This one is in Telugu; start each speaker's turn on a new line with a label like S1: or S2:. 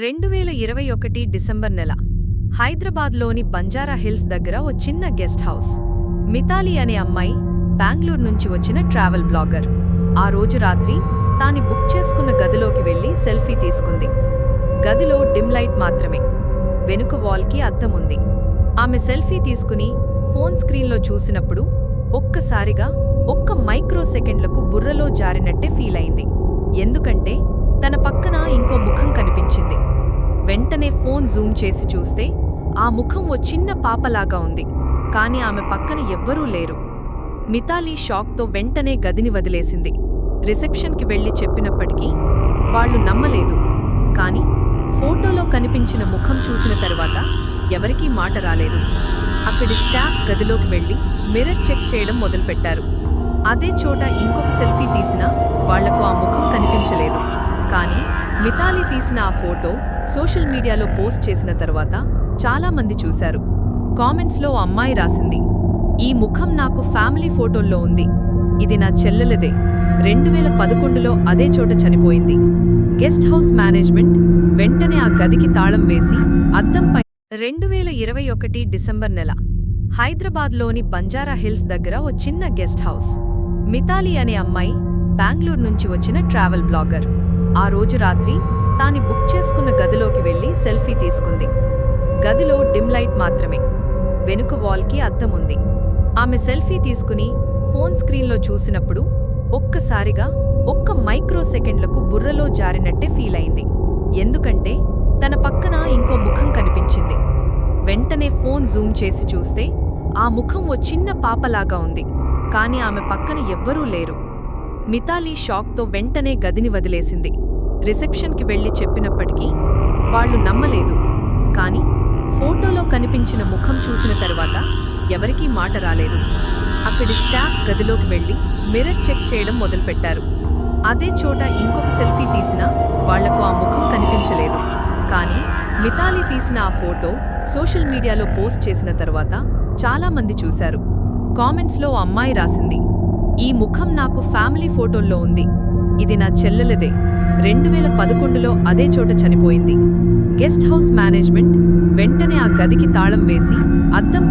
S1: రెండు వేల ఇరవై ఒకటి డిసెంబర్ నెల హైదరాబాద్లోని బంజారా హిల్స్ దగ్గర ఓ చిన్న గెస్ట్ హౌస్. మితాలి అనే అమ్మాయి బెంగళూరు నుంచి వచ్చిన ట్రావెల్ బ్లాగర్. ఆ రోజు రాత్రి తాని బుక్ చేసుకున్న గదిలోకి వెళ్ళి సెల్ఫీ తీసుకుంది. గదిలో డిమ్ లైట్ మాత్రమే. వెనుక వాల్కి అద్దం ఉంది. ఆమె సెల్ఫీ తీసుకుని ఫోన్ స్క్రీన్లో చూసినప్పుడు ఒక్కసారిగా ఒక్క మైక్రో సెకండ్లకు బుర్రలో జారినట్టే ఫీల్ అయింది ఎందుకంటే తన పక్కన ఇంకో వెంటనే ఫోన్ జూమ్ చేసి చూస్తే ఆ ముఖం ఓ చిన్న పాపలాగా ఉంది. కాని ఆమె పక్కన ఎవ్వరూ లేరు. మితాలి షాక్తో వెంటనే గదిని వదిలేసింది. రిసెప్షన్కి వెళ్ళి చెప్పినప్పటికీ వాళ్ళు నమ్మలేదు. కాని ఫోటోలో కనిపించిన ముఖం చూసిన తర్వాత ఎవరికీ మాట రాలేదు. అక్కడి స్టాఫ్ గదిలోకి వెళ్ళి మిర్రర్ చెక్ చేయడం మొదలుపెట్టారు. అదే చోట ఇంకొక సెల్ఫీ తీసినా వాళ్ళకు ఆ ముఖం కనిపించలేదు. కానీ మితాలి తీసిన ఆ ఫోటో సోషల్ మీడియాలో పోస్ట్ చేసిన తర్వాత చాలా మంది చూశారు. కామెంట్స్లో ఓ అమ్మాయి రాసింది ఈ ముఖం నాకు ఫ్యామిలీ ఫోటోల్లో ఉంది. ఇది నా చెల్లెలదే. రెండు వేల పదకొండులో అదే చోట చనిపోయింది. గెస్ట్ హౌస్ మేనేజ్మెంట్ వెంటనే ఆ గదికి తాళం వేసి అద్దంపై రెండు వేల ఇరవై ఒకటి డిసెంబర్ నెల హైదరాబాద్లోని బంజారా హిల్స్ దగ్గర ఓ చిన్న గెస్ట్ హౌస్. మితాలి అనే అమ్మాయి బెంగళూరు నుంచి వచ్చిన ట్రావెల్ బ్లాగర్. ఆ రోజు రాత్రి తాని బుక్ చేసుకున్న గదిలోకి వెళ్ళి సెల్ఫీ తీసుకుంది. గదిలో డిమ్ లైట్ మాత్రమే. వెనుక వాల్కి అద్దం ఉంది ఆమె సెల్ఫీ తీసుకుని ఫోన్ స్క్రీన్లో చూసినప్పుడు ఒక్కసారిగా ఒక్క మైక్రో సెకండ్లకు బుర్రలో జారినట్టే ఫీల్ అయింది. ఎందుకంటే తన పక్కన ఇంకో ముఖం కనిపించింది. వెంటనే ఫోన్ జూమ్ చేసి చూస్తే ఆ ముఖం ఓ చిన్న పాపలాగా ఉంది. కాని ఆమె పక్కన ఎవ్వరూ లేరు. మితాలీ షాక్తో వెంటనే గదిని వదిలేసింది. రిసెప్షన్కి వెళ్ళి చెప్పినప్పటికీ వాళ్ళు నమ్మలేదు. కాని ఫోటోలో కనిపించిన ముఖం చూసిన తర్వాత ఎవరికీ మాట రాలేదు. అక్కడి స్టాఫ్ గదిలోకి వెళ్ళి మిర్రర్ చెక్ చేయడం మొదలుపెట్టారు. అదే చోట ఇంకొక సెల్ఫీ తీసినా వాళ్ళకు ఆ ముఖం కనిపించలేదు. కానీ మితాలి తీసిన ఆ ఫోటో సోషల్ మీడియాలో పోస్ట్ చేసిన తర్వాత చాలామంది చూశారు. కామెంట్స్లో ఓ అమ్మాయి రాసింది ఈ ముఖం నాకు ఫ్యామిలీ ఫోటోల్లో ఉంది. ఇది నా చెల్లెలదే. రెండు వేల పదకొండులో అదే చోట చనిపోయింది. గెస్ట్ హౌస్ మేనేజ్మెంట్ వెంటనే ఆ గదికి తాళం వేసి అద్దంపై